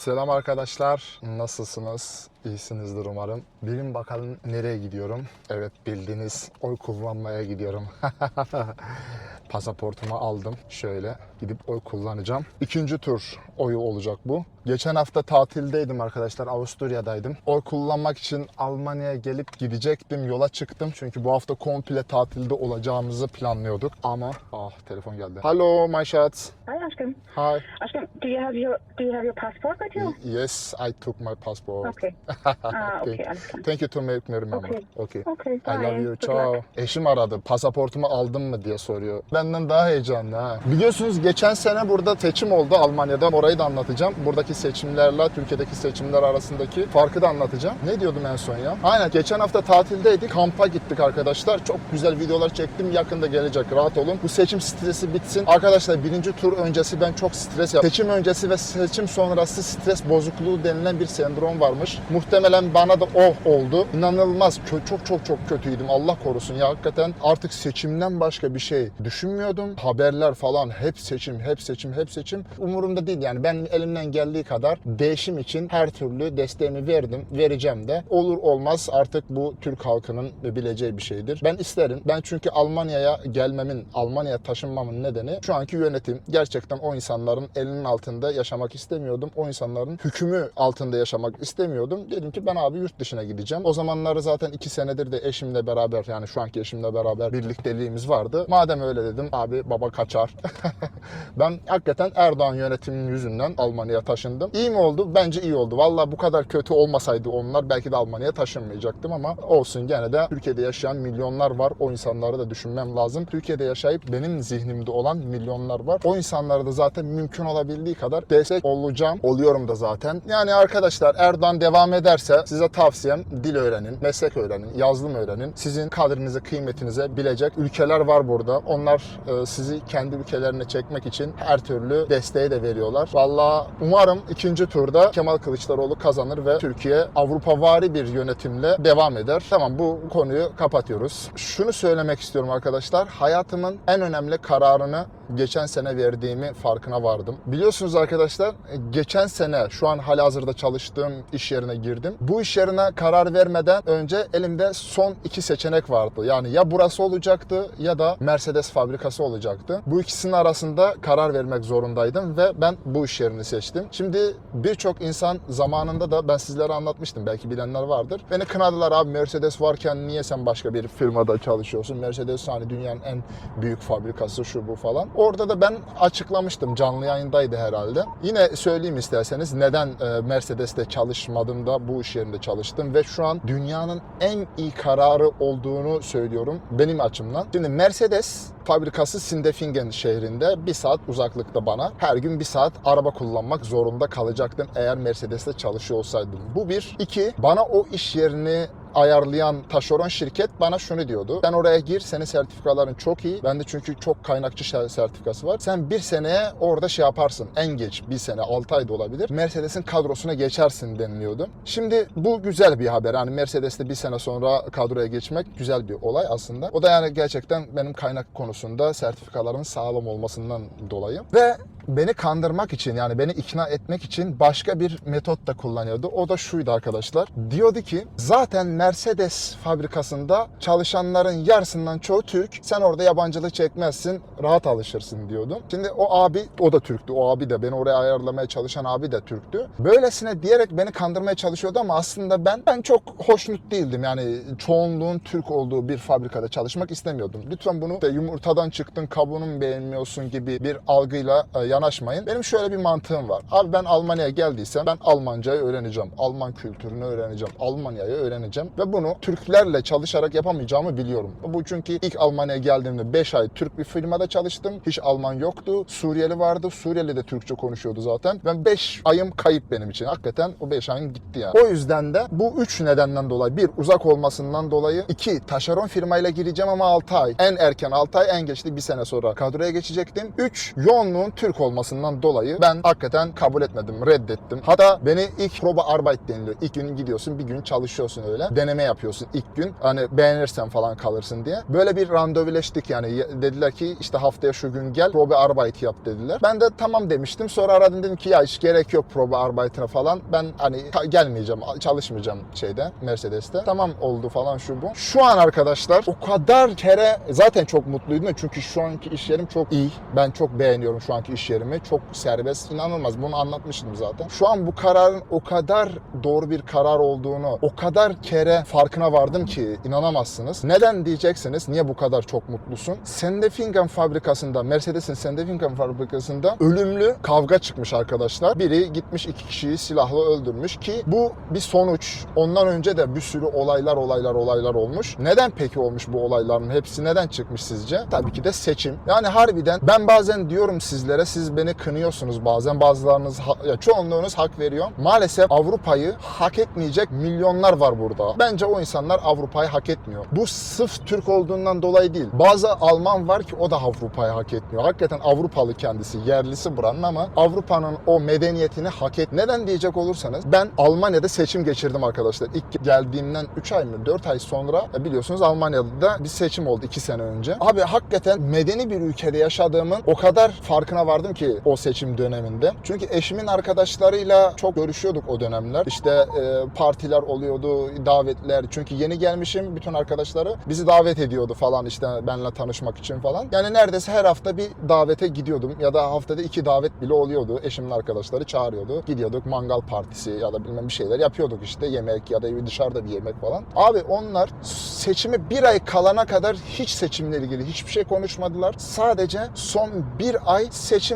Selam arkadaşlar. Nasılsınız? İyisinizdir umarım. Bilin bakalım nereye gidiyorum? Evet bildiğiniz oy kullanmaya gidiyorum. Pasaportumu aldım. Şöyle gidip oy kullanacağım. İkinci tur oyu olacak bu. Geçen hafta tatildeydim arkadaşlar. Avusturya'daydım. Oy kullanmak için Almanya'ya gelip gidecektim. Yola çıktım. Çünkü bu hafta komple tatilde olacağımızı planlıyorduk. Ama ah telefon geldi. Hello my shots. Hi, Ashkan. Hi. Ashkan, do you have your do you have your passport with you? Yes, I took my passport. Okay. Ah, okay, klar. Thank you to make me remember. Okay. Okay. Okay, I love bye. you. Good Ciao. luck. Eşim aradı. Pasaportumu aldın mı diye soruyor. Benden daha heyecanlı ha. Biliyorsunuz geçen sene burada seçim oldu Almanya'da. Orayı da anlatacağım. Buradaki seçimlerle Türkiye'deki seçimler arasındaki farkı da anlatacağım. Ne diyordum en son ya? Aynen geçen hafta tatildeydik. Kampa gittik arkadaşlar. Çok güzel videolar çektim. Yakında gelecek. Rahat olun. Bu seçim stresi bitsin. Arkadaşlar birinci tur öncesi ben çok stres yaptım. Seçim öncesi ve seçim sonrası stres bozukluğu denilen bir sendrom varmış. Muhtemelen bana da o oldu. İnanılmaz çok çok çok kötüydüm. Allah korusun ya hakikaten artık seçimden başka bir şey düşünmüyordum. Haberler falan hep seçim, hep seçim, hep seçim. Umurumda değil yani ben elimden geldiği kadar değişim için her türlü desteğimi verdim. Vereceğim de. Olur olmaz artık bu Türk halkının bileceği bir şeydir. Ben isterim. Ben çünkü Almanya'ya gelmemin, Almanya'ya taşınmamın nedeni şu anki yönetim. Gerçekten o insanların elinin altında yaşamak istemiyordum. O insanların hükmü altında yaşamak istemiyordum. Dedim ki ben abi yurt dışına gideceğim. O zamanları zaten iki senedir de eşimle beraber yani şu anki eşimle beraber birlikteliğimiz vardı. Madem öyle dedim abi baba kaçar. ben hakikaten Erdoğan yönetiminin yüzünden Almanya'ya taşındım. İyi mi oldu? Bence iyi oldu. Valla bu kadar kötü olmasaydı onlar belki de Almanya'ya taşınmayacaktım ama olsun gene de Türkiye'de yaşayan milyonlar var. O insanları da düşünmem lazım. Türkiye'de yaşayıp benim zihnimde olan milyonlar var. O insanlara da zaten mümkün olabildiği kadar destek olacağım. Oluyorum da zaten. Yani arkadaşlar Erdoğan devam ederse size tavsiyem dil öğrenin, meslek öğrenin, yazılım öğrenin. Sizin kadrinizi, kıymetinize bilecek ülkeler var burada. Onlar e, sizi kendi ülkelerine çekmek için her türlü desteği de veriyorlar. Valla umarım ikinci turda Kemal Kılıçdaroğlu kazanır ve Türkiye Avrupavari bir yönetimle devam eder. Tamam bu konuyu kapatıyoruz. Şunu söylemek istiyorum arkadaşlar. Hayatımın en önemli kararını geçen sene verdiğimi farkına vardım. Biliyorsunuz arkadaşlar geçen sene şu an halihazırda çalıştığım iş yerine girdim. Bu iş yerine karar vermeden önce elimde son iki seçenek vardı. Yani ya burası olacaktı ya da Mercedes fabrikası olacaktı. Bu ikisinin arasında karar vermek zorundaydım ve ben bu iş yerini seçtim. Şimdi birçok insan zamanında da ben sizlere anlatmıştım. Belki bilenler vardır. Beni kınadılar abi Mercedes varken niye sen başka bir firmada çalışıyorsun? Mercedes hani dünyanın en büyük fabrikası şu bu falan. Orada da ben açıklamıştım. Canlı yayındaydı herhalde. Yine söyleyeyim isterseniz neden e, Mercedes'te çalışmadım da bu iş yerinde çalıştım ve şu an dünyanın en iyi kararı olduğunu söylüyorum benim açımdan. Şimdi Mercedes fabrikası Sindelfingen şehrinde bir saat uzaklıkta bana. Her gün bir saat araba kullanmak zorunda kalacaktım eğer Mercedes'te çalışıyor olsaydım. Bu bir. iki bana o iş yerini ayarlayan taşeron şirket bana şunu diyordu. Sen oraya gir, senin sertifikaların çok iyi. Bende çünkü çok kaynakçı sertifikası var. Sen bir seneye orada şey yaparsın. En geç bir sene, 6 ay da olabilir. Mercedes'in kadrosuna geçersin deniliyordu. Şimdi bu güzel bir haber. Yani Mercedes'te bir sene sonra kadroya geçmek güzel bir olay aslında. O da yani gerçekten benim kaynak konusunda sertifikaların sağlam olmasından dolayı. Ve beni kandırmak için yani beni ikna etmek için başka bir metot da kullanıyordu. O da şuydu arkadaşlar. Diyordu ki zaten Mercedes fabrikasında çalışanların yarısından çoğu Türk. Sen orada yabancılık çekmezsin, rahat alışırsın diyordu. Şimdi o abi, o da Türktü. O abi de beni oraya ayarlamaya çalışan abi de Türktü. Böylesine diyerek beni kandırmaya çalışıyordu ama aslında ben ben çok hoşnut değildim. Yani çoğunluğun Türk olduğu bir fabrikada çalışmak istemiyordum. Lütfen bunu de yumurtadan çıktın kabuğunu beğenmiyorsun gibi bir algıyla e, yanaşmayın. Benim şöyle bir mantığım var. Abi ben Almanya'ya geldiysem ben Almancayı öğreneceğim. Alman kültürünü öğreneceğim. Almanya'yı öğreneceğim ve bunu Türklerle çalışarak yapamayacağımı biliyorum. Bu çünkü ilk Almanya'ya geldiğimde 5 ay Türk bir firmada çalıştım. Hiç Alman yoktu. Suriyeli vardı. Suriyeli de Türkçe konuşuyordu zaten. Ben 5 ayım kayıp benim için. Hakikaten o 5 ayım gitti yani. O yüzden de bu 3 nedenden dolayı. Bir uzak olmasından dolayı. iki taşeron firmayla gireceğim ama 6 ay. En erken 6 ay en geç de bir sene sonra kadroya geçecektim. 3 yoğunluğun Türk Olmasından dolayı ben hakikaten kabul etmedim, reddettim. Hatta beni ilk proba arbeit deniliyor. İlk gün gidiyorsun, bir gün çalışıyorsun öyle. Deneme yapıyorsun ilk gün. Hani beğenirsen falan kalırsın diye. Böyle bir randevuleştik yani. Ya- Dediler ki işte haftaya şu gün gel, probe arbeit yap dediler. Ben de tamam demiştim. Sonra aradım dedim ki ya hiç gerek yok probe arbeitine falan. Ben hani gelmeyeceğim, çalışmayacağım şeyde, Mercedes'te. Tamam oldu falan şu bu. Şu an arkadaşlar o kadar kere zaten çok mutluydum çünkü şu anki iş yerim çok iyi. Ben çok beğeniyorum şu anki iş yerimi. Çok serbest, inanılmaz. Bunu anlatmıştım zaten. Şu an bu kararın o kadar doğru bir karar olduğunu, o kadar kere farkına vardım ki inanamazsınız. Neden diyeceksiniz? Niye bu kadar çok mutlusun? Sendefingen fabrikasında, Mercedes'in Sendefingen fabrikasında ölümlü kavga çıkmış arkadaşlar. Biri gitmiş iki kişiyi silahla öldürmüş ki bu bir sonuç. Ondan önce de bir sürü olaylar olaylar olaylar olmuş. Neden peki olmuş bu olayların hepsi neden çıkmış sizce? Tabii ki de seçim. Yani harbiden ben bazen diyorum sizlere siz beni kınıyorsunuz bazen bazılarınız ya çoğunluğunuz hak veriyor. Maalesef Avrupa'yı hak etmeyecek milyonlar var burada. Bence o insanlar Avrupa'yı hak etmiyor. Bu sırf Türk olduğundan dolayı değil. Bazı Alman var ki o da Avrupa'yı hak etmiyor. Hakikaten Avrupalı kendisi, yerlisi buranın ama Avrupa'nın o medeniyetini hak et. Neden diyecek olursanız ben Almanya'da seçim geçirdim arkadaşlar. İlk geldiğimden 3 ay mı 4 ay sonra e, biliyorsunuz Almanya'da da bir seçim oldu 2 sene önce. Abi hakikaten medeni bir ülkede yaşadığımın o kadar farkına vardım ki o seçim döneminde. Çünkü eşimin arkadaşlarıyla çok görüşüyorduk o dönemler. İşte e, partiler oluyordu, davetler. Çünkü yeni gelmişim bütün arkadaşları bizi davet ediyordu falan işte benimle tanışmak için falan. Yani neredeyse her hafta bir davete gidiyordum ya da haftada iki davet bile oluyordu. Eşimin arkadaşları çağırıyordu. Gidiyorduk mangal partisi ya da bilmem bir şeyler yapıyorduk işte yemek ya da dışarıda bir yemek falan. Abi onlar seçime bir ay kalana kadar hiç seçimle ilgili hiçbir şey konuşmadılar. Sadece son bir ay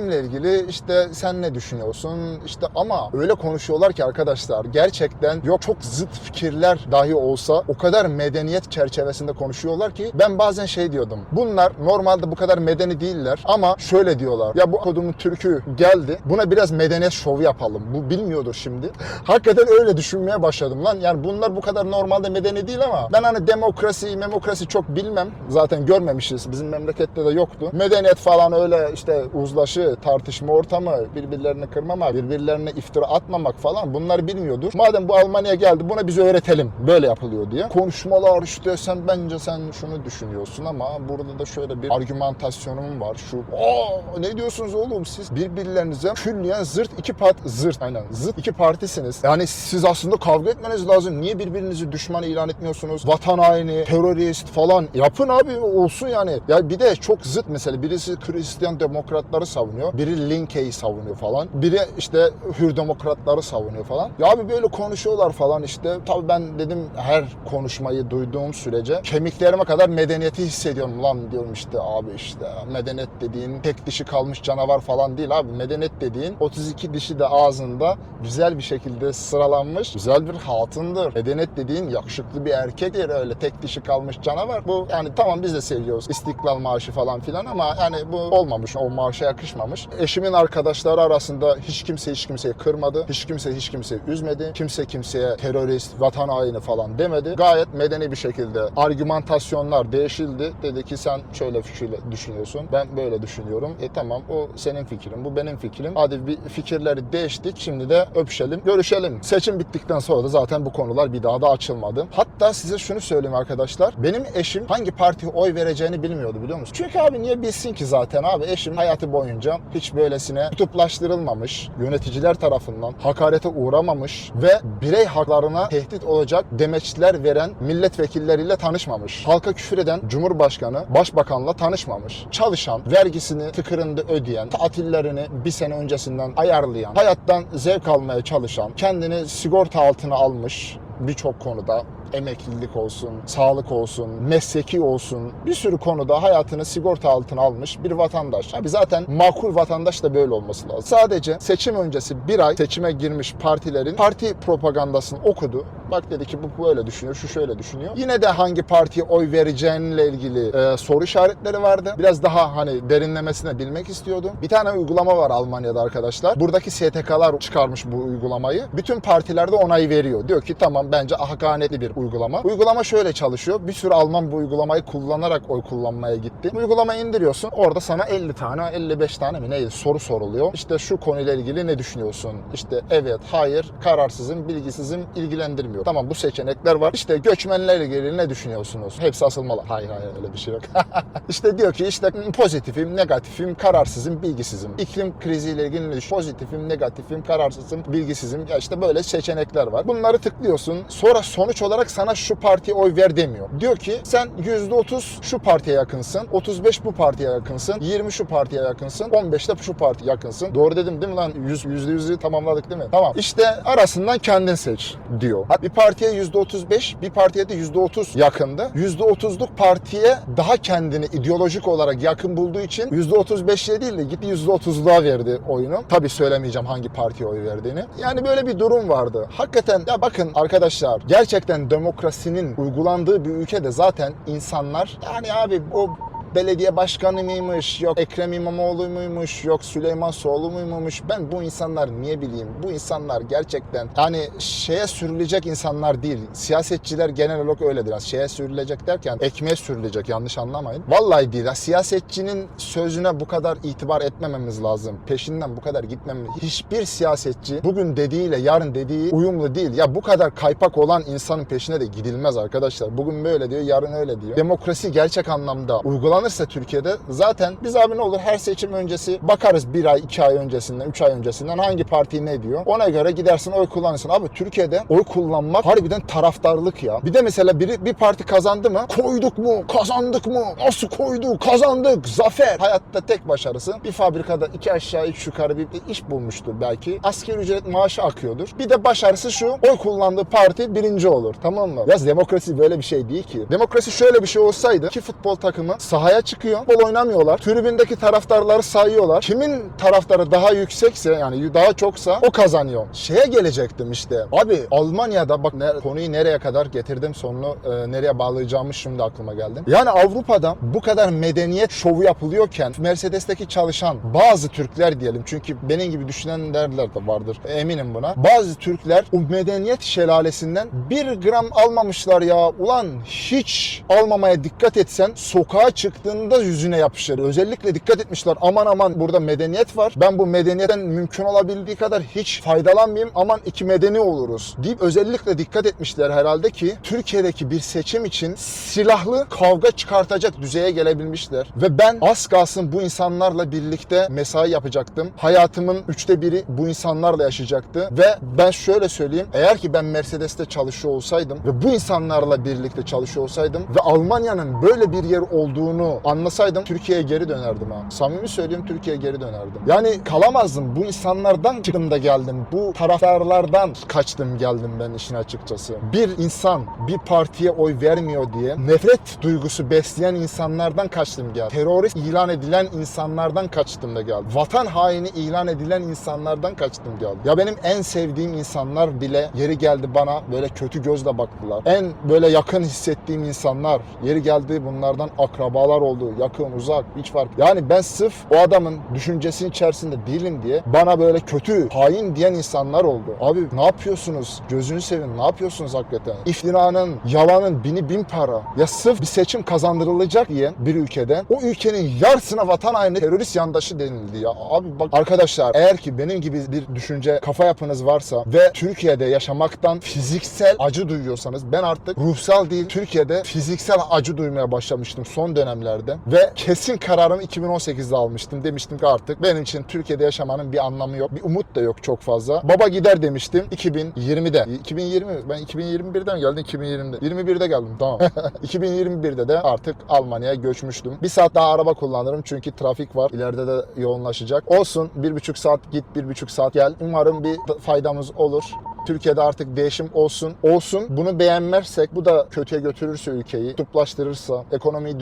seçimle ilgili işte sen ne düşünüyorsun işte ama öyle konuşuyorlar ki arkadaşlar gerçekten yok çok zıt fikirler dahi olsa o kadar medeniyet çerçevesinde konuşuyorlar ki ben bazen şey diyordum. Bunlar normalde bu kadar medeni değiller ama şöyle diyorlar. Ya bu kodumun Türk'ü geldi. Buna biraz medeniyet şovu yapalım. Bu bilmiyordur şimdi. Hakikaten öyle düşünmeye başladım lan. Yani bunlar bu kadar normalde medeni değil ama ben hani demokrasi, memokrasi çok bilmem. Zaten görmemişiz. Bizim memlekette de yoktu. Medeniyet falan öyle işte uzlaşı, tartışma ortamı, birbirlerini kırmamak, birbirlerine iftira atmamak falan bunları bilmiyordur. Madem bu Almanya'ya geldi buna biz öğretelim. Böyle yapılıyor diye. Konuşmalar işte sen bence sen şunu düşünüyorsun ama burada da şöyle bir argümantasyonum var. Şu aa ne diyorsunuz oğlum siz birbirlerinize külliyen zırt iki part zırt aynen zıt iki partisiniz. Yani siz aslında kavga etmeniz lazım. Niye birbirinizi düşman ilan etmiyorsunuz? Vatan haini, terörist falan yapın abi olsun yani. Ya bir de çok zıt mesela birisi Hristiyan demokratları savunuyor. Biri Linke'yi savunuyor falan. Biri işte hür demokratları savunuyor falan. Ya abi böyle konuşuyorlar falan işte. Tabii ben dedim her konuşmayı duyduğum sürece kemiklerime kadar medeniyeti hissediyorum. Lan diyorum işte abi işte medeniyet dediğin tek dişi kalmış canavar falan değil abi. Medeniyet dediğin 32 dişi de ağzında güzel bir şekilde sıralanmış güzel bir hatundur. Medeniyet dediğin yakışıklı bir erkektir öyle tek dişi kalmış canavar. Bu yani tamam biz de seviyoruz istiklal maaşı falan filan ama yani bu olmamış o maaşa yakışmamış. Eşimin arkadaşları arasında hiç kimse hiç kimseyi kırmadı. Hiç kimse hiç kimseyi üzmedi. Kimse kimseye terörist, vatan haini falan demedi. Gayet medeni bir şekilde argümantasyonlar değişildi. Dedi ki sen şöyle fikirle düşünüyorsun. Ben böyle düşünüyorum. E tamam o senin fikrin, bu benim fikrim. Hadi bir fikirleri değiştik. Şimdi de öpüşelim, görüşelim. Seçim bittikten sonra da zaten bu konular bir daha da açılmadı. Hatta size şunu söyleyeyim arkadaşlar. Benim eşim hangi partiye oy vereceğini bilmiyordu biliyor musun? Çünkü abi niye bilsin ki zaten abi eşim hayatı boyunca hiç böylesine kutuplaştırılmamış, yöneticiler tarafından hakarete uğramamış ve birey haklarına tehdit olacak demeçler veren milletvekilleriyle tanışmamış. Halka küfür eden Cumhurbaşkanı, Başbakanla tanışmamış. Çalışan, vergisini tıkırında ödeyen, tatillerini bir sene öncesinden ayarlayan, hayattan zevk almaya çalışan, kendini sigorta altına almış birçok konuda emeklilik olsun, sağlık olsun, mesleki olsun bir sürü konuda hayatını sigorta altına almış bir vatandaş. Abi zaten makul vatandaş da böyle olması lazım. Sadece seçim öncesi bir ay seçime girmiş partilerin parti propagandasını okudu. Bak dedi ki bu böyle düşünüyor, şu şöyle düşünüyor. Yine de hangi partiye oy vereceğinle ilgili e, soru işaretleri vardı. Biraz daha hani derinlemesine bilmek istiyordum. Bir tane uygulama var Almanya'da arkadaşlar. Buradaki STK'lar çıkarmış bu uygulamayı. Bütün partilerde onay veriyor. Diyor ki tamam bence hakaretli bir uygulama. Uygulama şöyle çalışıyor. Bir sürü Alman bu uygulamayı kullanarak oy kullanmaya gitti. Uygulamayı indiriyorsun. Orada sana 50 tane, 55 tane mi neydi soru soruluyor. İşte şu konuyla ilgili ne düşünüyorsun? İşte evet, hayır, kararsızım, bilgisizim, ilgilendirmiyor. Tamam bu seçenekler var. İşte göçmenlerle ilgili ne düşünüyorsunuz? Hepsi asılmalı. Hayır hayır öyle bir şey yok. işte diyor ki işte pozitifim, negatifim, kararsızım, bilgisizim. İklim kriziyle ilgili ne? Pozitifim, negatifim, kararsızım, bilgisizim. Ya işte böyle seçenekler var. Bunları tıklıyorsun. Sonra sonuç olarak sana şu partiye oy ver demiyor. Diyor ki sen %30 şu partiye yakınsın, 35 bu partiye yakınsın, 20 şu partiye yakınsın, 15 de şu partiye yakınsın. Doğru dedim değil mi lan? Yüz- %100'ü tamamladık değil mi? Tamam. İşte arasından kendin seç diyor. Bir partiye %35, bir partiye de %30 yakındı. %30'luk partiye daha kendini ideolojik olarak yakın bulduğu için %35'e değil de gitti %30'luğa verdi oyunu. Tabii söylemeyeceğim hangi partiye oy verdiğini. Yani böyle bir durum vardı. Hakikaten ya bakın arkadaşlar gerçekten demokrasinin uygulandığı bir ülkede zaten insanlar yani abi o belediye başkanı mıymış, yok Ekrem İmamoğlu muymuş, yok Süleyman Soğlu muymuş. Ben bu insanlar niye bileyim? Bu insanlar gerçekten hani şeye sürülecek insanlar değil. Siyasetçiler genel olarak öyledir. Yani şeye sürülecek derken ekmeğe sürülecek yanlış anlamayın. Vallahi değil. Ya, siyasetçinin sözüne bu kadar itibar etmememiz lazım. Peşinden bu kadar gitmemiz. Hiçbir siyasetçi bugün dediğiyle yarın dediği uyumlu değil. Ya bu kadar kaypak olan insanın peşine de gidilmez arkadaşlar. Bugün böyle diyor, yarın öyle diyor. Demokrasi gerçek anlamda uygulanırsa Türkiye'de zaten biz abi ne olur her seçim öncesi bakarız bir ay, iki ay öncesinden, üç ay öncesinden hangi parti ne diyor. Ona göre gidersin oy kullanırsın. Abi Türkiye'de oy kullanmak harbiden taraftarlık ya. Bir de mesela biri bir parti kazandı mı? Koyduk mu? Kazandık mı? Nasıl koydu? Kazandık. Zafer. Hayatta tek başarısı bir fabrikada iki aşağı üç yukarı bir iş bulmuştur belki. Asgari ücret maaşı akıyordur. Bir de başarısı şu. Oy kullandığı parti birinci olur. Tamam mı? Ya demokrasi böyle bir şey değil ki. Demokrasi şöyle bir şey olsaydı ki futbol takımı sahaya çıkıyor. Futbol oynamıyorlar. Tribündeki taraftarları sayıyorlar. Kimin taraftarı daha yüksekse yani daha çoksa o kazanıyor. Şeye gelecektim işte. Abi Almanya'da bak ne, konuyu nereye kadar getirdim sonunu e, nereye bağlayacağımı şimdi aklıma geldi. Yani Avrupa'da bu kadar medeniyet şovu yapılıyorken Mercedes'teki çalışan bazı Türkler diyelim çünkü benim gibi düşünenler de vardır eminim buna. Bazı Türkler o medeniyet şelalesinden bir gram almamışlar ya. Ulan hiç almamaya dikkat etsen sokağa çıktığında yüzüne yapışır. Özellikle dikkat etmişler. Aman aman burada medeniyet var. Ben bu medeniyetten mümkün olabildiği kadar hiç faydalanmayayım. Aman iki medeni oluruz deyip özellikle dikkat etmişler herhalde ki Türkiye'deki bir seçim için silahlı kavga çıkartacak düzeye gelebilmişler. Ve ben az kalsın bu insanlarla birlikte mesai yapacaktım. Hayatımın üçte biri bu insanlarla yaşayacaktı. Ve ben şöyle söyleyeyim. Eğer ki ben Mercedes'te çalışıyor olsaydım ve bu insanlarla birlikte çalışıyor olsaydım ve Almanya'nın böyle bir yer olduğunu anlasaydım Türkiye'ye geri dönerdim ha. Samimi söyleyeyim Türkiye'ye geri dönerdim. Yani kalamazdım. Bu insanlardan çıktım da geldim. Bu taraftarlardan kaçtım geldim ben işin açıkçası. Bir insan bir partiye oy vermiyor diye nefret duygusu besleyen insanlardan kaçtım geldim. Terörist ilan edilen insanlardan kaçtım da geldim. Vatan haini ilan edilen insanlardan kaçtım geldim. Ya benim en sevdiğim insanlar bile yeri geldi bana böyle kötü gözle baktılar. En böyle yakın hissettiğim insanlar yeri geldi bunlardan akrabalar oldu. Yakın, uzak, hiç fark. Yani ben sırf o adamın düşüncesinin içerisinde değilim diye bana böyle kötü, hain diyen insanlar oldu. Abi ne yapıyorsunuz? Gözünü sevin. Ne yapıyorsunuz hakikaten? İftiranın, yalanın bini bin para. Ya sırf bir seçim kazandırılacak diye bir ülkede o ülkenin yarısına vatan haini terörist yandaşı denildi ya. Abi bak arkadaşlar eğer ki benim gibi bir düşünce kafa yapınız varsa ve Türkiye'de yaşamaktan fiziksel acı duyuyorsanız ben artık ruhsal değil Türkiye'de fiziksel acı duymaya başlamıştım son dönemlerde ve kesin kararımı 2018'de almıştım. Demiştim ki artık benim için Türkiye'de yaşamanın bir anlamı yok. Bir umut da yok çok fazla. Baba gider demiştim 2020'de. 2020 ben 2021'den geldim 2020'de. 21'de geldim tamam. 2021'de de artık Almanya'ya göçmüştüm. Bir saat daha araba kullanırım çünkü trafik var. İleride de yoğunlaşacak. Olsun bir buçuk saat git bir buçuk saat gel. Umarım bir faydamız olur. Türkiye'de artık değişim olsun. Olsun. Bunu beğenmezsek bu da kötüye götürürse ülkeyi, kutuplaştırırsa, ekonomiyi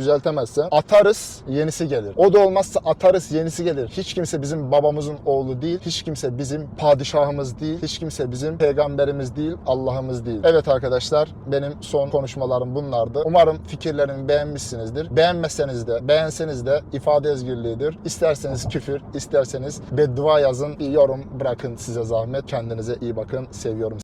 düzeltemezse atarız yenisi gelir. O da olmazsa atarız yenisi gelir. Hiç kimse bizim babamızın oğlu değil. Hiç kimse bizim padişahımız değil. Hiç kimse bizim peygamberimiz değil, Allah'ımız değil. Evet arkadaşlar benim son konuşmalarım bunlardı. Umarım fikirlerimi beğenmişsinizdir. Beğenmezseniz de, beğenseniz de ifade özgürlüğüdür. İsterseniz küfür, isterseniz beddua yazın, bir yorum bırakın size zahmet. Kendinize iyi bakın. Seviyorum